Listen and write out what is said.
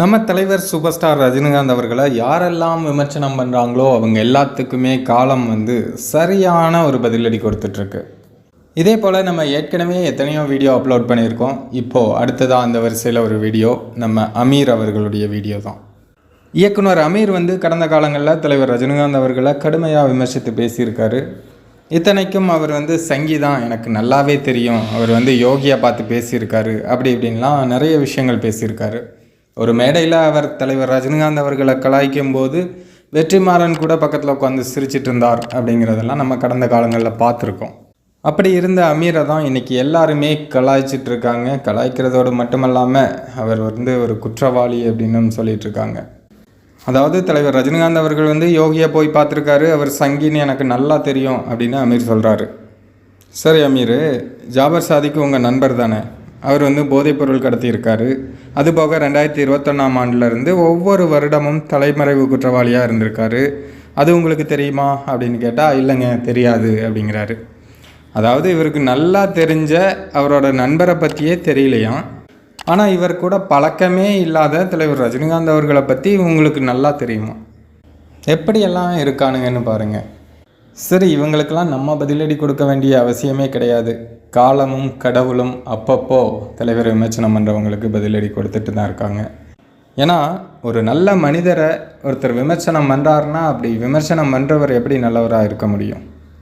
நம்ம தலைவர் super star Rajinikanth அவர்களை யாரெல்லாம் விமர்சனம் பண்ணுறாங்களோ அவங்க எல்லாத்துக்குமே காலம் வந்து சரியான ஒரு பதிலடி கொடுத்துட்ருக்கு. இதே போல் நம்ம ஏற்கனவே எத்தனையோ வீடியோ அப்லோட் பண்ணியிருக்கோம். இப்போது அடுத்ததாக அந்த வரிசையில் ஒரு வீடியோ நம்ம அமீர் அவர்களுடைய வீடியோ தான். இயக்குனர் அமீர் வந்து கடந்த காலங்களில் தலைவர் ரஜினிகாந்த் அவர்களை கடுமையாக விமர்சித்து பேசியிருக்காரு. இத்தனைக்கும் அவர் வந்து சங்கீதம் எனக்கு நல்லாவே தெரியும். அவர் வந்து யோகியா பார்த்து பேசியிருக்காரு அப்படி இப்படின்லாம் நிறைய விஷயங்கள் பேசியிருக்காரு. ஒரு மேடையில் அவர் தலைவர் ரஜினிகாந்த் அவர்களை கலாய்க்கும் போது வெற்றிமாறன் கூட பக்கத்தில் உட்காந்து சிரிச்சிட்டு இருந்தார் அப்படிங்கிறதெல்லாம் நம்ம கடந்த காலங்களில் பார்த்துருக்கோம். அப்படி இருந்த அமீரை தான் இன்றைக்கி எல்லாருமே கலாய்ச்சிட்டு இருக்காங்க. கலாய்க்கிறதோடு மட்டுமல்லாமல் அவர் வந்து ஒரு குற்றவாளி அப்படின்னு சொல்லிட்டு இருக்காங்க. அதாவது தலைவர் ரஜினிகாந்த் அவர்கள் வந்து யோகியை போய் பார்த்துருக்காரு. அவர் சங்கின்னு எனக்கு நல்லா தெரியும் அப்படின்னு அமீர் சொல்கிறாரு சரி அமீர் ஜாபர் சாதிக்கு உங்கள் நண்பர் தானே? அவர் வந்து போதைப்பொருள் கடத்தியிருக்காரு. அதுபோக ரெண்டாயிரத்தி இருபத்தொன்னாம் ஆண்டுலேருந்து ஒவ்வொரு வருடமும் தலைமறைவு குற்றவாளியாக இருந்திருக்காரு. அது உங்களுக்கு தெரியுமா? அப்படின்னு கேட்டால் இல்லைங்க தெரியாது அப்படிங்கிறாரு. அதாவது இவருக்கு நல்லா தெரிஞ்ச அவரோட நண்பரை பற்றியே தெரியலையாம். ஆனால் இவர் கூட பழக்கமே இல்லாத தலைவர் ரஜினிகாந்த் அவர்களை பற்றி உங்களுக்கு நல்லா தெரியுமா? எப்படியெல்லாம் இருக்கானுங்கன்னு பாருங்கள் சரி இவங்களுக்கெல்லாம் நம்ம பதிலடி கொடுக்க வேண்டிய அவசியமே கிடையாது. காலமும் கடவுளும் அப்பப்போ தலைவர் விமர்சனம் பண்ணுறவங்களுக்கு பதிலடி கொடுத்துட்டு தான் இருக்காங்க. ஏன்னா ஒரு நல்ல மனிதரை ஒருத்தர் விமர்சனம் பண்ணுறாருன்னா அப்படி விமர்சனம் பண்ணுறவர் எப்படி நல்லவராக இருக்க முடியும்?